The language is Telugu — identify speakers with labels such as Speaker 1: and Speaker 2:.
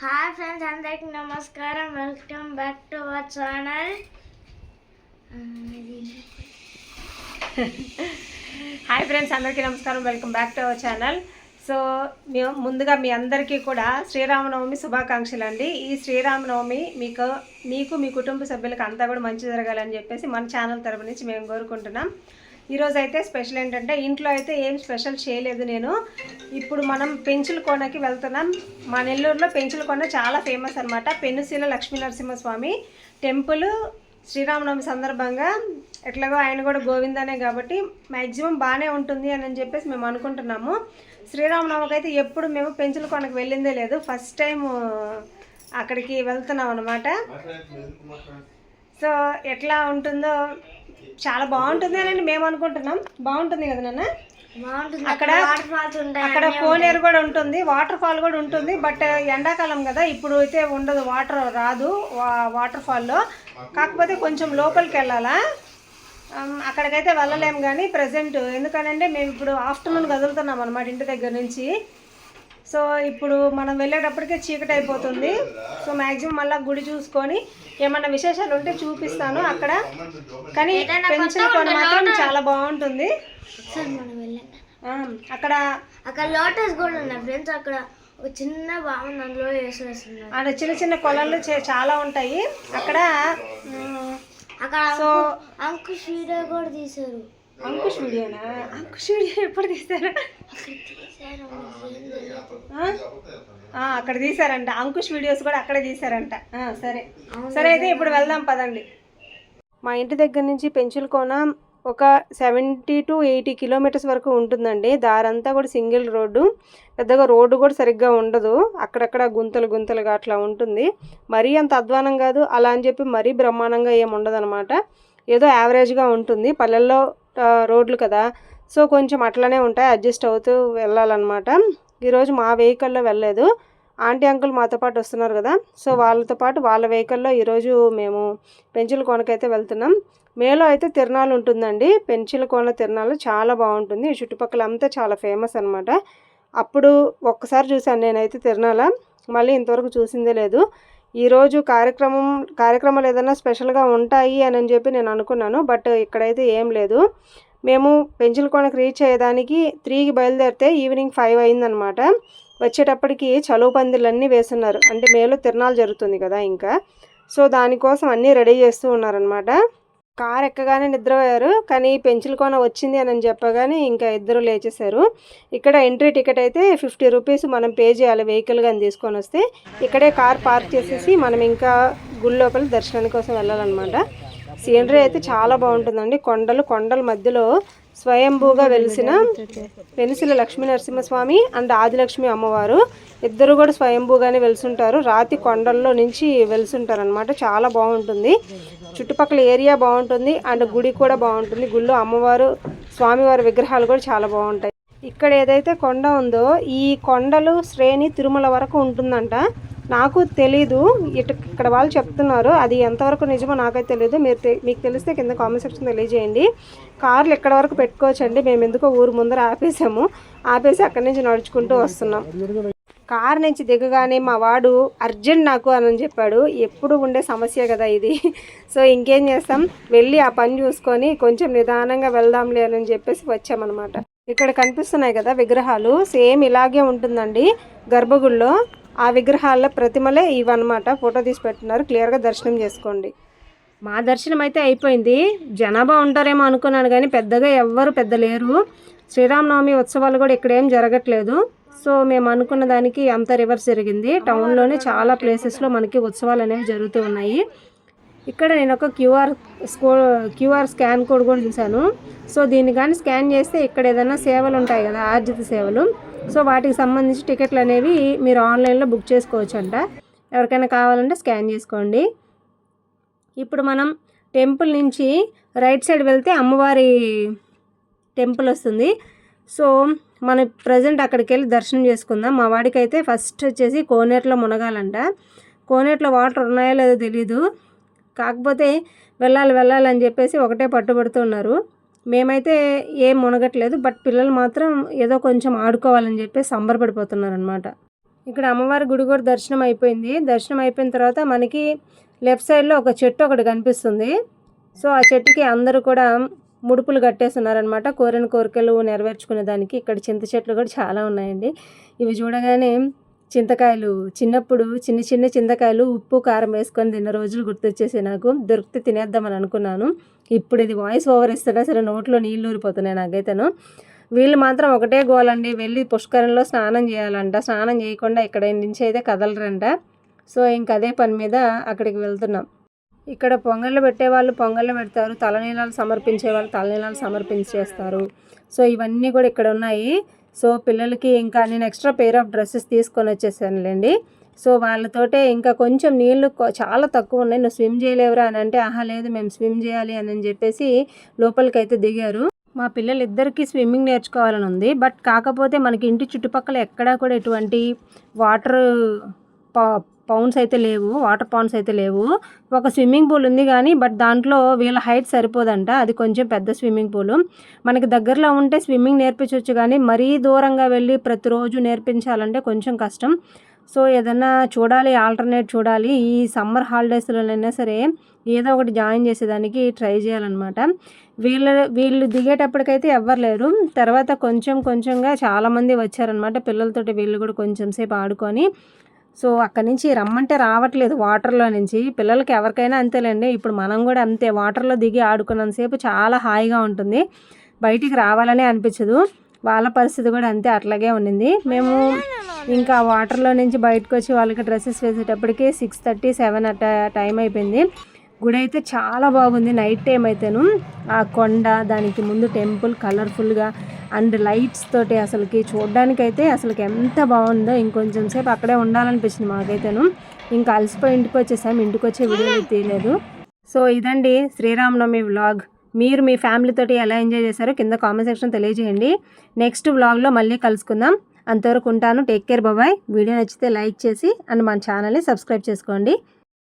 Speaker 1: హాయ్ ఫ్రెండ్స్ అందరికి నమస్కారం. Welcome back to our channel.
Speaker 2: Hi friends అందరికీ నమస్కారం. Welcome back to our channel. So మేము ముందుగా మీ అందరికీ కూడా శ్రీరామనవమి శుభాకాంక్షలు అండి ఈ శ్రీరామనవమి మీకు మీకు మీ కుటుంబ సభ్యులకు అంతా కూడా మంచి జరగాలని చెప్పేసి మన ఛానల్ తరపు నుంచి మేము కోరుకుంటున్నాం. ఈరోజు అయితే స్పెషల్ ఏంటంటే ఇంట్లో అయితే ఏం స్పెషల్ చేయలేదు నేను. ఇప్పుడు మనం పెంచుల కోనకి వెళ్తున్నాం. మా నెల్లూరులో పెంచుల కోన చాలా ఫేమస్ అనమాట పెనుశీల లక్ష్మీ నరసింహస్వామి టెంపుల్ శ్రీరామనవమి సందర్భంగా. ఎట్లాగో ఆయన కూడా గోవిందనే కాబట్టి మ్యాక్సిమం బాగానే ఉంటుంది అని చెప్పేసి మేము అనుకుంటున్నాము. శ్రీరామనవమికి అయితే ఎప్పుడు మేము పెంచుల కొనకు వెళ్ళిందే లేదు. ఫస్ట్ టైం అక్కడికి వెళ్తున్నాం అనమాట సో ఎట్లా ఉంటుందో చాలా బాగుంటుంది అని మేము అనుకుంటున్నాం. బాగుంటుంది కదా నాన్న? అక్కడ
Speaker 1: వాటర్ ఫాల్స్ ఉంటాయి
Speaker 2: అక్కడ కోనేరు కూడా ఉంటుంది వాటర్ ఫాల్ కూడా ఉంటుంది బట్ ఎండాకాలం కదా ఇప్పుడు అయితే ఉండదు వాటర్ రాదు వాటర్ ఫాల్లో కాకపోతే కొంచెం లోపలికి వెళ్ళాలా? అక్కడికైతే వెళ్ళలేము కానీ ప్రజెంట్ ఎందుకనంటే మేము ఇప్పుడు ఆఫ్టర్నూన్ కదులుతున్నాం అనమాట ఇంటి దగ్గర నుంచి. సో ఇప్పుడు మనం వెళ్ళేటప్పటికే చీకటి అయిపోతుంది. సో మ్యాక్సిమం మళ్ళీ గుడి చూసుకొని ఏమన్నా విశేషాలు ఉంటే చూపిస్తాను అక్కడ. కానీ పెన్షన్ కొని మాత్రం చాలా బాగుంటుంది. అక్కడ
Speaker 1: అక్కడ లోటస్ కూడా ఉన్నాయి ఫ్రెండ్స్ అక్కడ ఒక చిన్న బాగుంది అందులో వేసేస్తున్నారు.
Speaker 2: ఆడ చిన్న చిన్న కొలలు చాలా ఉంటాయి. అక్కడ
Speaker 1: అక్కడ
Speaker 2: సో
Speaker 1: అంకుష్ వీడియో కూడా తీశారు.
Speaker 2: అంకుష్ వీడియోనా అంకుష్ వీడియో ఎప్పుడు తీసారా
Speaker 1: తీశారు?
Speaker 2: అక్కడ తీసారంట అంకుష్ వీడియోస్ కూడా అక్కడే తీసారంట ఆ, సరే. సరే అయితే ఇప్పుడు వెళ్దాం పదండి. మా ఇంటి దగ్గర నుంచి పెంచులకోన ఒక సెవెంటీ టు ఎయిటీ కిలోమీటర్స్ వరకు ఉంటుందండి. దారంతా కూడా సింగిల్ రోడ్డు. పెద్దగా రోడ్డు కూడా సరిగ్గా ఉండదు. అక్కడక్కడ గుంతలు గుంతలుగా అట్లా ఉంటుంది. మరీ అంత అధ్వానం కాదు. అలా అని చెప్పి మరీ బ్రహ్మాండంగా ఏమి ఉండదు ఏదో యావరేజ్గా ఉంటుంది. పల్లెల్లో రోడ్లు కదా. సో కొంచెం అట్లనే ఉంటాయి. అడ్జస్ట్ అవుతూ వెళ్ళాలన్నమాట. ఈరోజు మా వెహికల్లో వెళ్ళలేదు. ఆంటీ అంకుల్ మాతో పాటు వస్తున్నారు కదా. సో వాళ్ళతో పాటు వాళ్ళ వెహికల్లో ఈరోజు మేము పెంచుల కోనకైతే వెళ్తున్నాం. మేలో అయితే తిరణాలు ఉంటుందండి. పెంచుల కోన తిరణాలు చాలా బాగుంటుంది. చుట్టుపక్కల అంతా చాలా ఫేమస్ అనమాట అప్పుడు ఒక్కసారి చూశాను నేనైతే తిరణాల మళ్ళీ ఇంతవరకు చూసిందే లేదు. ఈరోజు కార్యక్రమం కార్యక్రమాలు ఏదైనా స్పెషల్గా ఉంటాయి అని చెప్పి నేను అనుకున్నాను. బట్ ఇక్కడైతే ఏం లేదు. మేము పెంచులకోనకు రీచ్ అయ్యేదానికి త్రీకి బయలుదేరితే ఈవినింగ్ ఫైవ్ అయిందనమాట. వచ్చేటప్పటికి చలువు పందిళ్ళన్నీ వేస్తున్నారు. అంటే మేలో తిరణాలు జరుగుతుంది కదా ఇంకా. సో దానికోసం అన్నీ రెడీ చేస్తూ ఉన్నారనమాట. కార్ ఎక్కగానే నిద్రపోయారు. కానీ పెంచులకోన వచ్చింది అని చెప్పగానే ఇంకా ఇద్దరు లేచేశారు. ఇక్కడ ఎంట్రీ టికెట్ అయితే ఫిఫ్టీ రూపీస్ మనం పే చేయాలి వెహికల్ కానీ తీసుకొని వస్తే. ఇక్కడే కార్ పార్క్ చేసేసి మనం ఇంకా గుడి లోపల దర్శనానికి కోసం వెళ్ళాలన్నమాట. సీనరీ అయితే చాలా బాగుంటుందండి. కొండలు కొండల మధ్యలో స్వయంభూగా వెలిసిన పెనుసిల లక్ష్మీ నరసింహస్వామి అండ్ ఆదిలక్ష్మి అమ్మవారు. ఇద్దరు కూడా స్వయంభూగానే వెలుసుంటారు. రాతి కొండల్లో నుంచి వెలుసుంటారు అనమాట చాలా బాగుంటుంది. చుట్టుపక్కల ఏరియా బాగుంటుంది. అండ్ గుడి కూడా బాగుంటుంది. గుళ్ళో అమ్మవారు స్వామివారి విగ్రహాలు కూడా చాలా బాగుంటాయి. ఇక్కడ ఏదైతే కొండ ఉందో ఈ కొండలు శ్రేణి తిరుమల వరకు ఉంటుందంట. నాకు తెలీదు. ఇటు ఇక్కడ వాళ్ళు చెప్తున్నారు. అది ఎంతవరకు నిజమో నాకైతే తెలియదు మీరు తె- మీకు తెలిస్తే కింద కామెంట్ సెక్షన్ తెలియజేయండి. కార్లు ఎక్కడ వరకు పెట్టుకోవచ్చండి? మేము ఎందుకో ఊరు ముందర ఆపేసాము. ఆపేసి అక్కడి నుంచి నడుచుకుంటూ వస్తున్నాం. కార్ నుంచి దిగగానే మా వాడు అర్జెంట్ నాకు అని చెప్పాడు. ఎప్పుడు ఉండే సమస్య కదా ఇది. సో ఇంకేం చేస్తాం? వెళ్ళి ఆ పని చూసుకొని కొంచెం నిదానంగా వెళ్దాంలే అని చెప్పేసి వచ్చామన్నమాట. ఇక్కడ కనిపిస్తున్నాయి కదా విగ్రహాలు. సేమ్ ఇలాగే ఉంటుందండి గర్భగుడిలో. ఆ విగ్రహాల ప్రతిమలే ఇవన్నమాట. ఫోటో తీసి పెట్టున్నారు. క్లియర్గా దర్శనం చేసుకోండి. మా దర్శనం అయితే అయిపోయింది. జనాభా ఉంటారేమో అనుకున్నాను కానీ పెద్దగా ఎవ్వరు పెద్ద లేరు. శ్రీరామనవమి ఉత్సవాలు కూడా ఇక్కడ ఏం జరగట్లేదు. సో మేము అనుకున్న దానికి అంత రివర్స్ జరిగింది. టౌన్లోనే చాలా ప్లేసెస్లో మనకి ఉత్సవాలు అనేవి జరుగుతూ ఉన్నాయి. ఇక్కడ నేను ఒక క్యూఆర్ స్కో క్యూఆర్ స్కాన్ కోడ్ కూడా చూశాను. సో దీన్ని కానీ స్కాన్ చేస్తే ఇక్కడ ఏదైనా సేవలు ఉంటాయి కదా ఆర్జిత సేవలు. సో వాటికి సంబంధించి టికెట్లు అనేవి మీరు ఆన్లైన్లో బుక్ చేసుకోవచ్చు అంట ఎవరికైనా కావాలంటే స్కాన్ చేసుకోండి. ఇప్పుడు మనం టెంపుల్ నుంచి రైట్ సైడ్ వెళ్తే అమ్మవారి టెంపుల్ వస్తుంది. సో మనం ప్రజెంట్ అక్కడికి వెళ్ళి దర్శనం చేసుకుందాం. మా వాడికి అయితే ఫస్ట్ వచ్చేసి కోనేరులో మునగాలంట. కోనేరులో వాటర్ ఉన్నాయో లేదో తెలీదు. కాకపోతే వెళ్ళాలి వెళ్ళాలని చెప్పేసి ఒకటే పట్టుబడుతున్నారు మేమైతే ఏం మునగట్లేదు బట్ పిల్లలు మాత్రం ఏదో కొంచెం ఆడుకోవాలని చెప్పేసి సంబరపడిపోతున్నారనమాట ఇక్కడ అమ్మవారి గుడి కూడా దర్శనం అయిపోయింది. దర్శనం అయిపోయిన తర్వాత మనకి లెఫ్ట్ సైడ్లో ఒక చెట్టు ఒకటి కనిపిస్తుంది. సో ఆ చెట్టుకి అందరూ కూడా ముడుపులు కట్టేస్తున్నారనమాట కోరిన కోరికలు నెరవేర్చుకునే దానికి ఇక్కడ చింత చెట్లు కూడా చాలా ఉన్నాయండి. ఇవి చూడగానే చింతకాయలు. చిన్నప్పుడు చిన్న చిన్న చింతకాయలు ఉప్పు కారం వేసుకొని తిన్న రోజులు గుర్తొచ్చేసి నాకు. దొరికితే తినేద్దామని అనుకున్నాను. ఇప్పుడు ఇది వాయిస్ ఓవర్ ఇస్తున్నా సరే నోట్లో నీళ్ళు ఊరిపోతున్నాయి నాకైతేను. వీళ్ళు మాత్రం ఒకటే గోలండి వెళ్ళి పుష్కరంలో స్నానం చేయాలంట. స్నానం చేయకుండా ఇక్కడ నుంచి అయితే కదలరంట. సో ఇంక అదే పని మీద అక్కడికి వెళ్తున్నాం. ఇక్కడ పొంగళ్ళు పెట్టేవాళ్ళు పొంగళ్ళు పెడతారు. తలనీలాలు సమర్పించే వాళ్ళు తలనీలాలు సమర్పించేస్తారు. సో ఇవన్నీ కూడా ఇక్కడ ఉన్నాయి. సో పిల్లలకి ఇంకా నేను ఎక్స్ట్రా పేర్ ఆఫ్ డ్రెస్సెస్ తీసుకొని వచ్చేసానులేండి. సో వాళ్ళతోటే ఇంకా కొంచెం నీళ్ళు చాలా తక్కువ ఉన్నాయి. నువ్వు స్విమ్ చేయలేవురా అని అంటే ఆహా లేదు మేము స్విమ్ చేయాలి అని చెప్పేసి లోపలికి అయితే దిగారు. మా పిల్లలిద్దరికీ స్విమ్మింగ్ నేర్చుకోవాలని ఉంది. బట్ కాకపోతే మనకి ఇంటి చుట్టుపక్కల ఎక్కడా కూడా ఎటువంటి వాటర్ పౌండ్స్ అయితే లేవు వాటర్ పౌండ్స్ అయితే లేవు. ఒక స్విమ్మింగ్ పూల్ ఉంది కానీ బట్ దాంట్లో వీళ్ళ హైట్ సరిపోదంట. అది కొంచెం పెద్ద స్విమ్మింగ్ పూల్. మనకి దగ్గరలో ఉంటే స్విమ్మింగ్ నేర్పించవచ్చు కానీ మరీ దూరంగా వెళ్ళి ప్రతిరోజు నేర్పించాలంటే కొంచెం కష్టం. సో ఏదన్నా చూడాలి ఆల్టర్నేట్ చూడాలి. ఈ సమ్మర్ హాలిడేస్లోనైనా సరే ఏదో ఒకటి జాయిన్ చేసేదానికి ట్రై చేయాలన్నమాట. వీళ్ళ వీళ్ళు దిగేటప్పటికైతే ఎవ్వరు లేరు. తర్వాత కొంచెం కొంచెంగా చాలామంది వచ్చారనమాట పిల్లలతోటి వీళ్ళు కూడా కొంచెం సేపు ఆడుకొని. సో అక్కడి నుంచి రమ్మంటే రావట్లేదు వాటర్లో నుంచి. పిల్లలకి ఎవరికైనా అంతేలేండి. ఇప్పుడు మనం కూడా అంతే వాటర్లో దిగి ఆడుకున్నంతసేపు చాలా హాయిగా ఉంటుంది. బయటికి రావాలనే అనిపించదు. వాళ్ళ పరిస్థితి కూడా అంతే అట్లాగే ఉండింది మేము ఇంకా వాటర్లో నుంచి బయటకు వచ్చి వాళ్ళకి డ్రెస్సెస్ వేసేటప్పటికి సిక్స్ థర్టీ సెవెన్ అట్ట టైం అయిపోయింది. గుడి అయితే చాలా బాగుంది నైట్ టైం అయితేను. ఆ కొండ దానికి ముందు టెంపుల్ కలర్ఫుల్గా అండ్ లైట్స్ తోటి అసలుకి చూడడానికైతే అసలుకి ఎంత బాగుందో ఇంకొంచెం సేపు అక్కడే ఉండాలనిపించింది మాకైతేను. ఇంకా అలసిపోయి ఇంటికి వచ్చేసాం. ఇంటికి వచ్చే వీడియో తీయలేదు. సో ఇదండి శ్రీరామనవమి వ్లాగ్. మీరు మీ ఫ్యామిలీతోటి ఎలా ఎంజాయ్ చేశారో కింద కామెంట్ సెక్షన్ తెలియజేయండి. నెక్స్ట్ వ్లాగ్లో మళ్ళీ కలుసుకుందాం. అంతవరకు ఉంటాను. Take care. బాబాయ్ వీడియో నచ్చితే లైక్ చేసి అండ్ మన ఛానల్ని సబ్స్క్రైబ్ చేసుకోండి.